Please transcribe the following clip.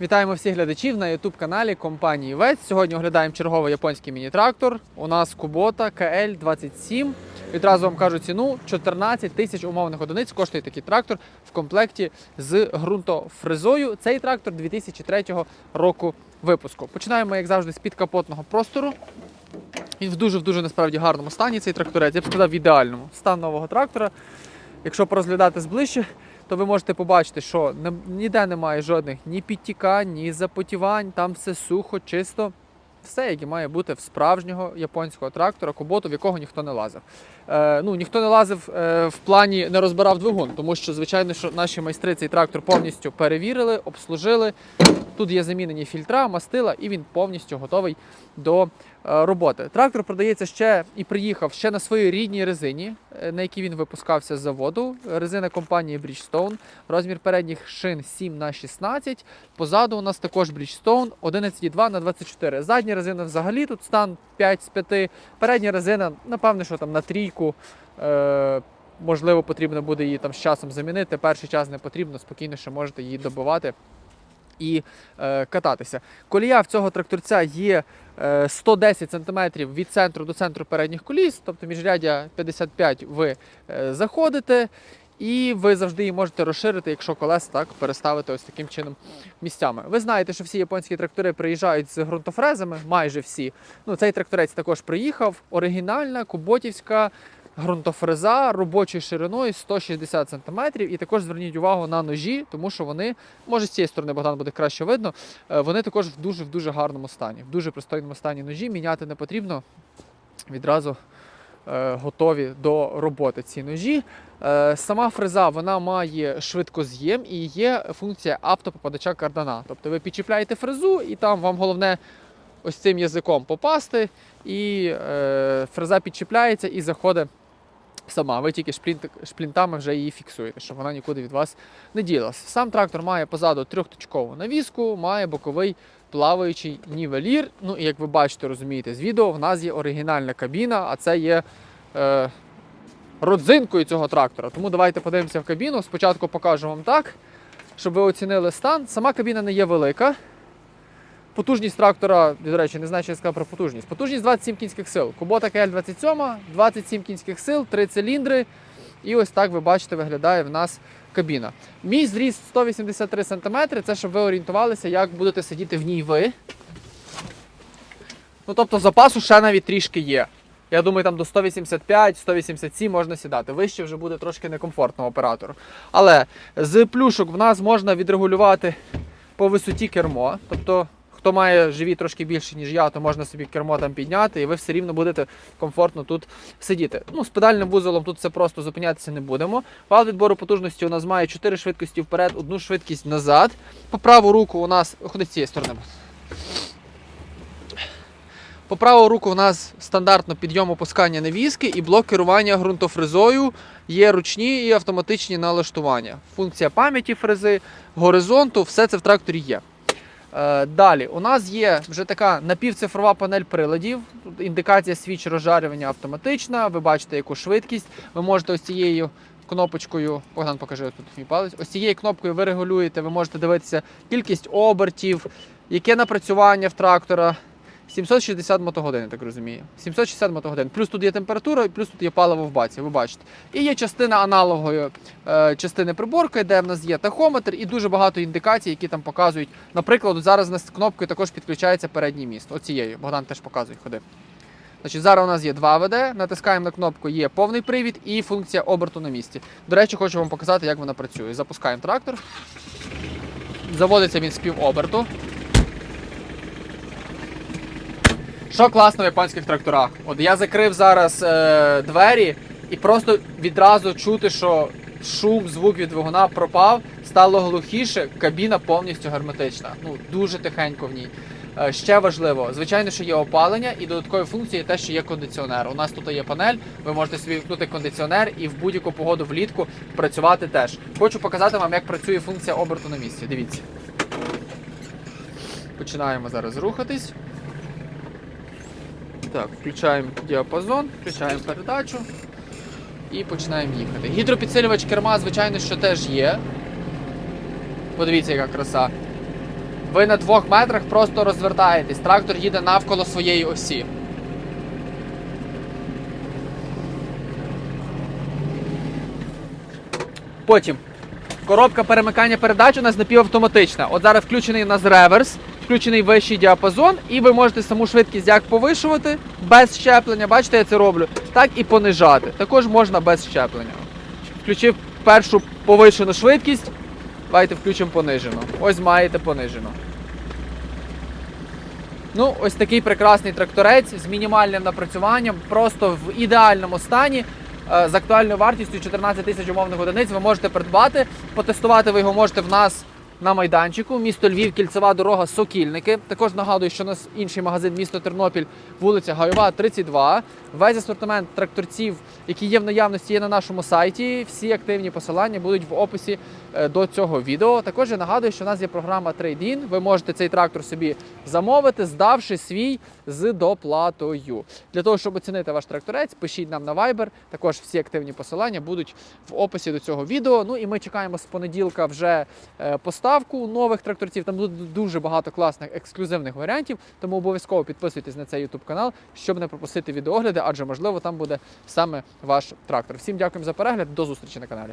Вітаємо всіх глядачів на youtube каналі компанії Вець. Сьогодні оглядаємо черговий японський міні-трактор. У нас Kubota KL27. Відразу вам кажу ціну 14 тисяч умовних одиниць. Коштує такий трактор в комплекті з ґрунтофрезою. Цей трактор 2003 року випуску. Починаємо, як завжди, з підкапотного простору. Він в дуже в дуже насправді гарному стані. Цей тракторець. Я б сказав, в ідеальному стан нового трактора. Якщо порозглядати зближче, то ви можете побачити, що ніде немає жодних ні підтікань, ні запотівань, там все сухо, чисто. Все, яке має бути в справжнього японського трактора, куботу, в якого ніхто не лазив. Е, ну, ніхто не лазив е, в плані не розбирав двигун, тому що, звичайно, що наші майстри цей трактор повністю перевірили, обслужили. Тут є замінені фільтра, мастила, і він повністю готовий до роботи. Трактор продається ще і приїхав ще на своїй рідній резині, е, на якій він випускався з заводу. Резина компанії Bridgestone. Розмір передніх шин 7 на 16. Позаду у нас також Bridgestone 11,2 на 24. Задня резина взагалі тут стан 5 з 5. Передня резина, напевне, що там на трійку. Е- Можливо, потрібно буде її там з часом замінити. Перший час не потрібно, спокійно ще можете її добивати і е, кататися. Колія в цього тракторця є е, 110 см від центру до центру передніх коліс, тобто міжрядя 55 ви е, заходите, і ви завжди її можете розширити, якщо колеса так переставити ось таким чином місцями. Ви знаєте, що всі японські трактори приїжджають з ґрунтофрезами, майже всі. Ну, цей тракторець також приїхав. Оригінальна, куботівська. Ґрунтофреза робочою шириною 160 см. І також зверніть увагу на ножі, тому що вони, може з цієї сторони Богдан буде краще видно, е, вони також в дуже в дуже гарному стані, в дуже пристойному стані ножі. Міняти не потрібно. Відразу е, готові до роботи ці ножі. Е, Сама фреза вона має швидкоз'єм і є функція автопопадача кардана. Тобто ви підчіпляєте фрезу, і там вам головне ось цим язиком попасти, і е, фреза підчіпляється і заходить сама. Ви тільки шплінт, шплінтами вже її фіксуєте, щоб вона нікуди від вас не ділася. Сам трактор має позаду трьохточкову навіску, має боковий плаваючий нівелір. Ну і як ви бачите, розумієте з відео, в нас є оригінальна кабіна, а це є. Е, родзинкою цього трактора. Тому давайте подивимося в кабіну. Спочатку покажу вам так, щоб ви оцінили стан. Сама кабіна не є велика. Потужність трактора, до речі, не знаю, що я сказав про потужність. Потужність 27 кінських сил. Кубота КЛ-27, 27 кінських сил, 3 циліндри. І ось так ви бачите, виглядає в нас кабіна. Мій зріст 183 см. Це щоб ви орієнтувалися, як будете сидіти в ній ви. Ну, тобто запасу ще навіть трішки є. Я думаю, там до 185-187 можна сідати. Вище вже буде трошки некомфортно оператору. Але з плюшок в нас можна відрегулювати по висоті кермо. Тобто, хто має живіт трошки більше, ніж я, то можна собі кермо там підняти, і ви все рівно будете комфортно тут сидіти. Ну, з педальним вузолом тут все просто зупинятися не будемо. Вал відбору потужності у нас має 4 швидкості вперед, одну швидкість назад. По праву руку у нас. Ходи з цієї сторони. По праву руку у нас стандартно підйом опускання навіски і блок керування ґрунтофрезою. Є ручні і автоматичні налаштування. Функція пам'яті фрези, горизонту, все це в тракторі є. Е, Далі у нас є вже така напівцифрова панель приладів. Тут індикація свіч розжарювання автоматична. Ви бачите, яку швидкість. Ви можете ось цією кнопочкою, Богдан, покажи тут мій палець. Ось цією кнопкою ви регулюєте, ви можете дивитися кількість обертів, яке напрацювання в трактора. 760 мотогодин, я так розумію. 760 мотогодин. Плюс тут є температура, плюс тут є паливо в баці, ви бачите. І є частина аналогової е, частини приборки, де в нас є тахометр і дуже багато індикацій, які там показують. Наприклад, зараз у нас кнопкою також підключається передній міст. Оцією. Богдан теж показує, ходи. Значить, зараз у нас є 2 ВД, натискаємо на кнопку, є повний привід і функція оберту на місці. До речі, хочу вам показати, як вона працює. Запускаємо трактор. Заводиться він з півоберту. Що класно в японських тракторах? От я закрив зараз е, двері і просто відразу чути, що шум, звук від двигуна пропав, стало глухіше, кабіна повністю герметична. Ну, дуже тихенько в ній. Е, ще важливо, звичайно, що є опалення і додаткові функції те, що є кондиціонер. У нас тут є панель, ви можете собі вмкнути кондиціонер і в будь-яку погоду влітку працювати теж. Хочу показати вам, як працює функція оберту на місці. Дивіться. Починаємо зараз рухатись. Так, включаємо діапазон, включаємо передачу і починаємо їхати. Гідропідсилювач керма, звичайно, що теж є. Подивіться, яка краса. ви на двох метрах просто розвертаєтесь. Трактор їде навколо своєї осі. Потім коробка перемикання передач у нас напівавтоматична. От зараз включений у нас реверс, включений вищий діапазон, і ви можете саму швидкість як повишувати без щеплення. Бачите, я це роблю, так і понижати. Також можна без щеплення. Включив першу повишену швидкість. Давайте включимо понижену. Ось маєте понижену. Ну, ось такий прекрасний тракторець з мінімальним напрацюванням, просто в ідеальному стані. е, З актуальною вартістю 14 тисяч умовних одиниць ви можете придбати. Потестувати ви його можете в нас на майданчику. Місто Львів, кільцева дорога, Сокільники. Також нагадую, що у нас інший магазин місто Тернопіль, вулиця Гайова, 32. Весь асортимент тракторців, які є в наявності, є на нашому сайті. Всі активні посилання будуть в описі е, до цього відео. Також я нагадую, що у нас є програма Trade-in. Ви можете цей трактор собі замовити, здавши свій з доплатою. Для того, щоб оцінити ваш тракторець, пишіть нам на Viber. Також всі активні посилання будуть в описі до цього відео. Ну і ми чекаємо з понеділка вже е, поставку нових тракторців. Там буде дуже багато класних ексклюзивних варіантів. Тому обов'язково підписуйтесь на цей YouTube канал, щоб не пропустити відеогляди, адже можливо там буде саме ваш трактор. Всім дякуємо за перегляд. До зустрічі на каналі.